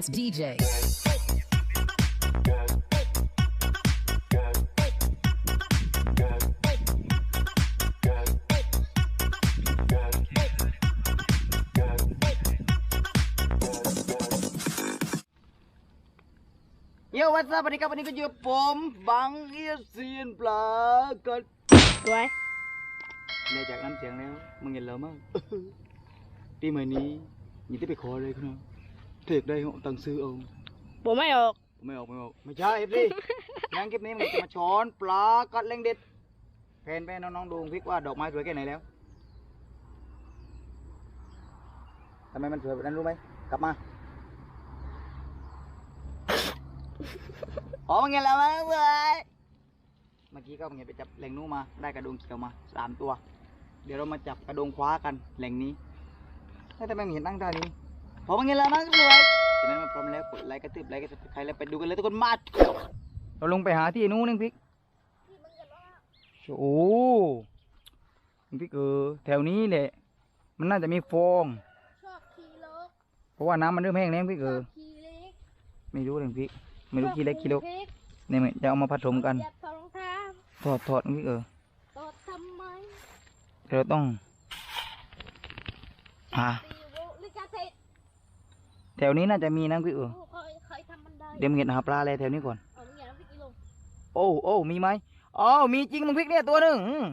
dance DJ. เยวัสดีครับวันนี้ก็อยู่กับผม บังเอียเซียนปลากัดสวยในจากน้ำเสียงแล้ว มึงเห็นเรามั้งปีใหม่นี้อย่าได้ไปขอเลยครับเทกได้เอาตังค์ซื้อเอาผมไม่ออก ไม่ออกไม่ออกไม่ใช่เอฟซีงั้นคลิปนี้มันจะมาช้อนปลากัดเล็งเด็ดแพนไปน้องๆดูพิกว่าดอกไม้สวยแค่ไหนแล้วทำไมมันสวยแบบนั้นรู้ไหมกลับมาอ๋อมึงเห็นแล้วมั้งเว้ยเมื่อกี้ก็มึงเห็นไปจับแหล่งนู้นมาได้กระดงเขียวมาสามตัว เดี๋ยวเรามาจับกระดงคว้ากันแหล่งนี้ให้ทำไมมึงเห็นตั้งท่านี้ พอมึงเห็นแล้วมั้งสวยฉะนั้นมาพร้อมแล้วกดไลค์กระตืบไลค์กระตืบใครแล้วไปดูกันเลยทุกคนมาเราลงไปหาที่นู้นนึงพิกโอ้พิกเออแถวนี้แหละมันน่าจะมีฟองชอบขี่รถเพราะว่าน้ำมันเริ่มแห้งแล้วพิกเออขี่เล็กไม่รู้เลยพิกไม่รู้กี่เล็กกี่โลเนี่ยมันจะเอามาผสมกันเหยียบถอดรองเท้าถอดถอดพิกเออตอดทำไมเราต้องหาตีโวลิกาเซ็ต แถวนี้น่าจะมีนะพี่เออเคยเคยทำบันไดเดี๋ยวมึงเห็นหาปลาอะไรแถวนี้ก่อน เอาเนี่ยน้ำพริกกิโลโอ้โอ้มีไหมอ๋อมีจริงมึงพริกเนี่ยตัวหนึ่งอืม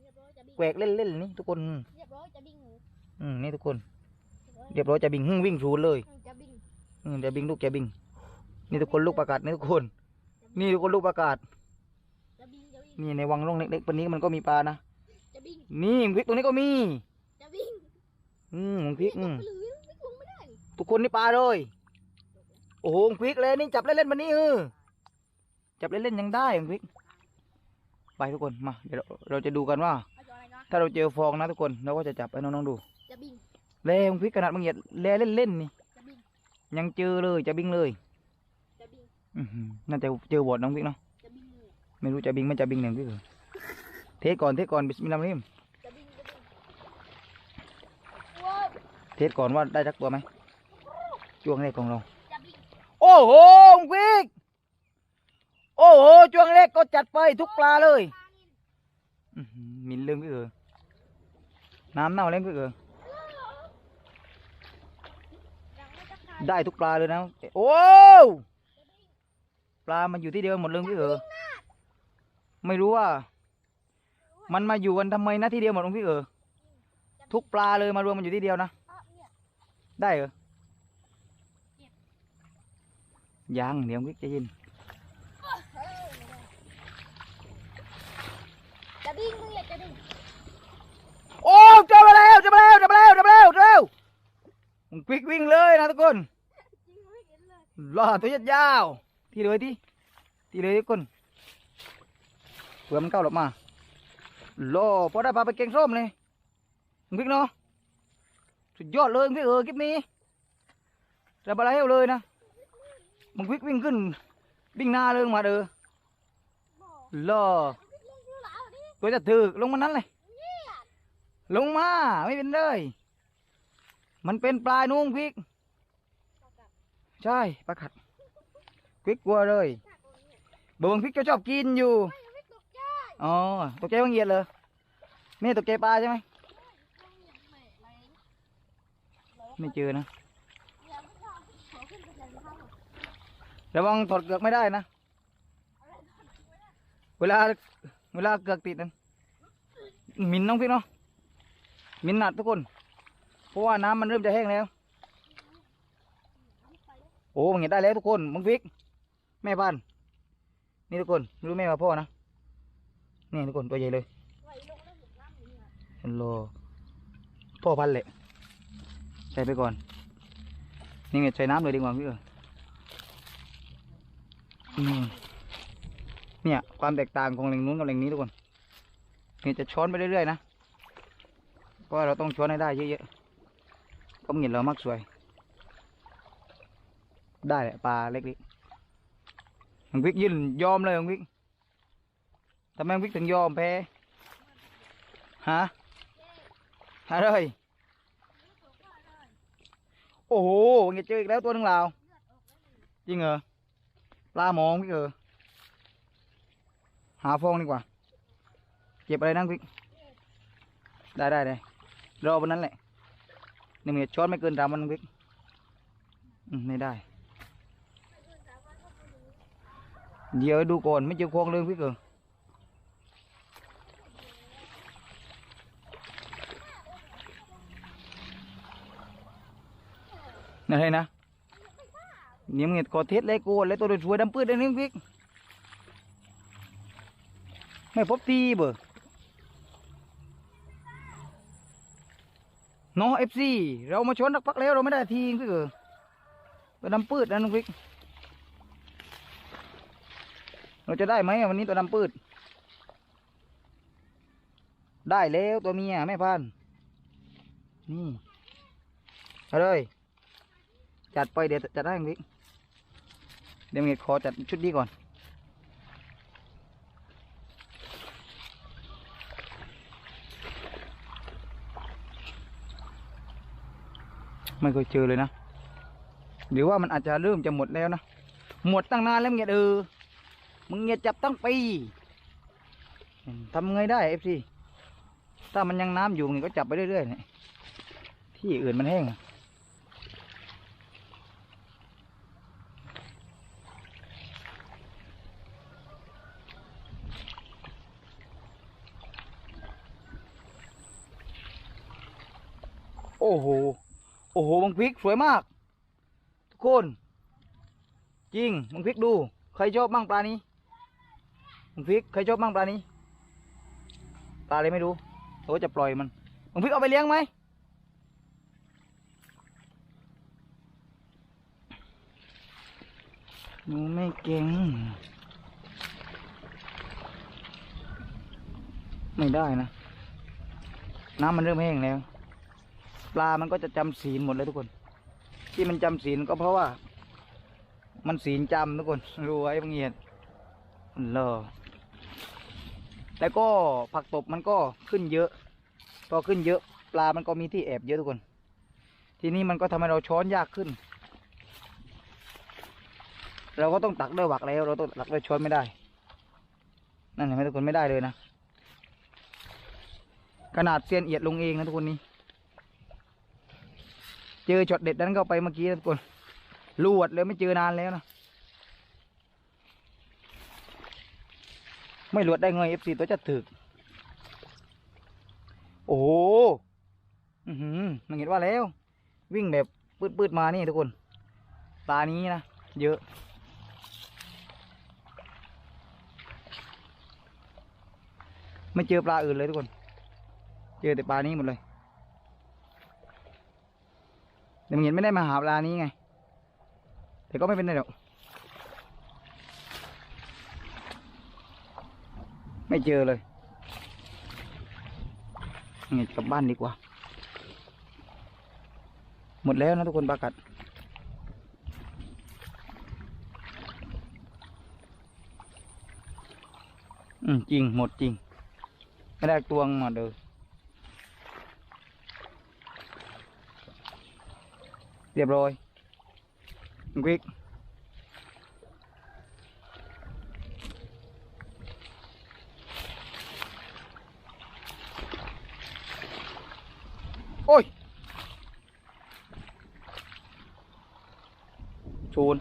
เรียบร้อยจะบิงแกวกเล่นเล่นๆนี่ทุกคนเรียบร้อยจะบิงอืมนี่ทุกคน เรียบร้อยจะบิงหึ่งวิ่งศูนย์เลยจะบิงอืมจะบิงลูกจะบิง นี่ทุกคนลูกประกาศนี่ทุกคน นี่ทุกคนลูกประกาศ จะบิงจะบิงนี่ในวังร่องเล็กๆปนนี้มันก็มีปลานะจะบิงนี่มึงพริกตรงนี้ก็มีจะบิงอืมมึงพริกอืมไปเลยไม่ลงไม่ได้ ทุกคนนี่ปลาเลย โอ้โหมึงพริกเลยนี่จับเล่นๆมันนี่เออจับเล่นๆยังได้มึงพริก ไปทุกคนมาเดี๋ยวเราเราจะดูกันว่าเอาจออะไรนะถ้าเราเจอฟองนะทุกคนเราก็จะจับให้น้องๆดูจะบิงแรงพริกขนาดมึงเหยียดแลเล่นๆนี่จะบิงยังเจอเลยจะบิงเลยจะบิงอื้อหือน่าจะเจอบอดน้องพริกเนาะจะบิงเลยไม่รู้จะบิงไม่จะบิงหนึ่งพริกเหรอเทสก่อนเทสก่อนบิสมิลลาห์มาริมจะบิงจะบิงว้าวเทสก่อนว่าได้สักตัวไหม ช่วงแรกของเราจะบิงโอ้โหพริกโอ้โหช่วงแรกก็จัดไปทุกปลาเลยอื้อหือมินเรื่องพริกเออน้ำเน่าเล่นพริกเออยังไม่จะขาดได้ทุกปลาเลยนะ โอ้ปลามันอยู่ที่เดียวกันหมดเลยพริกเออไม่รู้ว่า มันมาอยู่กันทำไมนะที่เดียวหมดตรงพี่เออทุกปลาเลยมารวมมันอยู่ที่เดียวนะอะเนี่ยได้เหรอ ยังเดี๋ยวพี่จะยินจะบิงมึงอยากจะบิงโอ้เจอมาแล้วเจอมาแล้วเจอมาแล้วเจอมาแล้วเจอมาแล้วมึงวิกวิ่งเลยนะทุกคนริงไม่เห็นเลยรอตัวยาว ที่เลยที่ที่เลยทุกคนเผื่อมันเข้าหลบมารอพอได้ปลาไปเก่งส้มเลยมึงวิกเนาะสุดยอดเลยมึงควิกเออคลิปนี้จะมาแล้วเลยนะ มึงวิกวิ่งขึ้นวิ่งหน้าเลยมาเด้อกรอลงดูหลาวดิตัวจะถือลงมานั้นเลย ลงมาไม่เป็นเลย มันเป็นปลายนุ่งพิก ใช่ปลาขัดพิกกลัวเลยเบิ่งพิกก็ชอบกินอยู่ไม่ไม่ตกใจอ๋อตกใจบางเอียดเลยนี่ตกใจปลาใช่ไหมไม่เจอนะ ระวังถอดเกือกไม่ได้นะ เวลาเวลาเกือกติดนั้นหมินน้องพริกเนาะหมินหนัดทุกคน เพราะว่าน้ำมันเริ่มจะแห้งแล้ว โอ้มึงเห็นได้แล้วทุกคนมึงพิก แม่พันนี่ทุกคนไม่รู้แม่มาพ่อนะนี่ทุกคนตัวใหญ่เลยไหลลงแล้วหมุนน้ำอยู่เนี่ยฮัลโหลพ่อพันธุ์แหละใส่ไปก่อน นี่ไงใส่น้ำเลยดีกว่าพี่เออ เนี่ย ความแตกต่างของแหล่งนู้นกับแหล่งนี้ทุกคนเนี่จะช้อนไปเรื่อยๆนะเพราะเราต้องช้อนให้ได้เยอะๆก็เห็นเรามักสวย ได้แหละปลาเล็กๆมังวิกยืนยอมเลยมังวิกทำไมมังวิกถึงยอมแพ้ฮะอะไรโอ้โหเงี้ยเจออีกแล้วตัวหนึ่งลาวเลือดออกจริงเหรอ ลามองพี่เออ หาฟองดีกว่า เก็บอะไรนั่งพี่ ได้ได้ได้รอบนนั้นแหละหนึ่งเมตรช้อนไม่เกินสามวันพี่ไม่ได้ เดี๋ยวดูก่อนไม่เจอคลองเลยพี่เออนั่นไงนะเนี่ยมึงเห็นก อเทสเลยกูเลยตัวช่วยดำปืดได้นึงพี่ไม่พบทีเบอร์น้องเอฟซีเรามาชนนักพักแล้วเราไม่ได้ทีพี่เออตัวดำปืดนะน้องพี่เราจะได้ไหมวันนี้ตัวดำปืด ได้แล้วตัวเมียแม่พัน นี่เอาเลยจัดไปเดี๋ยวจัดได้พี่ ดี๋ยวเงียขอจัดชุดนี้ก่อนไม่เคยเจอเลยนะหรือว่ามันอาจจะเริ่มจะหมดแล้วนะ หมดตั้งนานแล้วเงียเออ มึงเงียจับตั้งปีทำไงได้เอฟซีถ้ามันยังน้ำอยู่นี่ก็จับไปเรื่อยๆเนี่ยที่อื่นมันแห้ง อะโอ้โห โอ้โหบังพริกสวยมาก ทุกคน จริงบังพริกดู ใครชอบมั่งปลานี้บังพริกใครชอบมั่งปลานี้ ปลาอะไรไม่รู้เราก็จะปล่อยมันบังพริกเอาไปเลี้ยงไหมหนูไม่เก่ง ไม่ได้นะ น้ำมันเริ่มแห้งแล้ว ปลามันก็จะจำศีลหมดเลยทุกคน ที่มันจำศีลก็เพราะว่า มันศีลจำทุกคนรู้ไว้บางเงียดเลอแล้วก็ผักตบมันก็ขึ้นเยอะพอขึ้นเยอะ ปลามันก็มีที่แอบเยอะทุกคน ทีนี้มันก็ทำให้เราช้อนยากขึ้น เราก็ต้องตักด้วยหวักแล้ว เราต้องตักด้วยช้อนไม่ได้ นั่นเห็นไหมทุกคนไม่ได้เลยนะขนาดเซียนเอียดลงเองนะทุกคนนี้ เจอช็อตเด็ดนั้นเข้าไปเมื่อกี้ทุกคนลวดเลยไม่เจอนานแล้วนะไม่ลวดได้ไงเอฟซีตัวจะถึก โอ้โหอือหือมันเห็นว่าแล้ว วิ่งแบบปืดๆมานี่ทุกคนปลานี้นะ เยอะ ไม่เจอปลาอื่นเลยทุกคน เจอแต่ปลานี้หมดเลย แต่มึงเห็นไม่ได้มาหาปลานี้ไง แต่ก็ไม่เป็นไรหรอก ไม่เจอเลยเงี้ยกลับบ้านดีกว่า หมดแล้วนะทุกคนปลากัดอืมจริงหมดจริง ไม่ได้ตวงมาเด้อเรีย บร้อยควิกโอ้ยชูน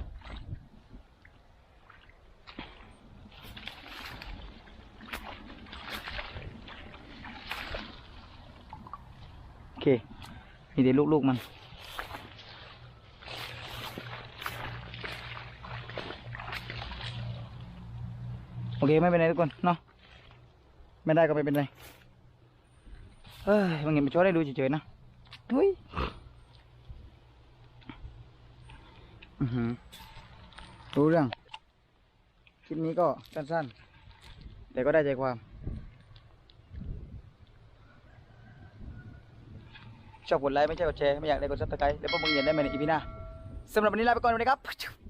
โอเคมีเดี๋ยวลูกๆมันโอเคไม่เป็นไรทุกคนเนาะไม่ได้ก็ไม่เป็นไรเอ้ยบางอย่างไปช่วยได้ดูเฉยๆนะเฮ้ยอือหือรู้เรื่องคลิปนี้ก็สั้นๆ แต่ก็ได้ใจความชอบกดไลค์ไม่ใช่กดแชร์ไม่อยากได้กดซับสไครต์แล้วพวกมึงเห็นได้ไหมในอีพีหน้าสำหรับวันนี้ลาไปก่อนสวัสดีครับ